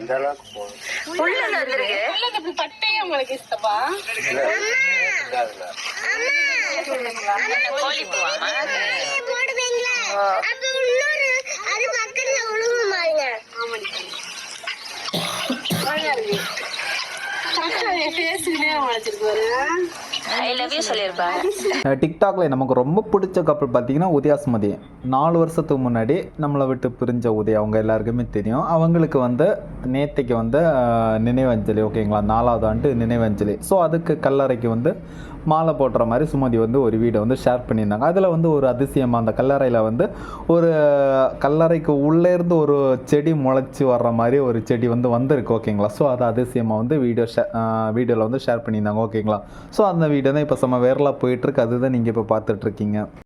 இந்த அளவுக்கு போகும் பட்டையும் உங்களுக்கு டிக்டாக்ல நமக்கு ரொம்ப பிடிச்ச கப்பல் பார்த்தீங்கன்னா உதயாசுமதி நாலு வருஷத்துக்கு முன்னாடி நம்மளை விட்டு பிரிஞ்ச உதயா அவங்க எல்லாருக்குமே தெரியும். அவங்களுக்கு வந்து நேத்தைக்கு வந்து நினைவஞ்சலி ஓகேங்களா? நாலாவது ஆண்டு நினைவஞ்சலி. ஸோ அதுக்கு கல்லறைக்கு வந்து மாலை போடுற மாதிரி சுமதி வந்து ஒரு வீடை வந்து ஷேர் பண்ணியிருந்தாங்க. அதில் வந்து ஒரு அதிசயமாக அந்த கல்லறையில் வந்து ஒரு கல்லறைக்கு உள்ளே இருந்து ஒரு செடி முளைச்சி வர்ற மாதிரி ஒரு செடி வந்து வந்திருக்கு ஓகேங்களா? ஸோ அது அதிசயமாக வந்து வீடியோ ஷே வீடியோவில் வந்து ஷேர் பண்ணியிருந்தாங்க ஓகேங்களா? ஸோ அந்த வீடியோ தான் இப்போ செம்ம வேரலாக போயிட்டுருக்கு அதுதான் நீங்கள் இப்போ பார்த்துட்ருக்கீங்க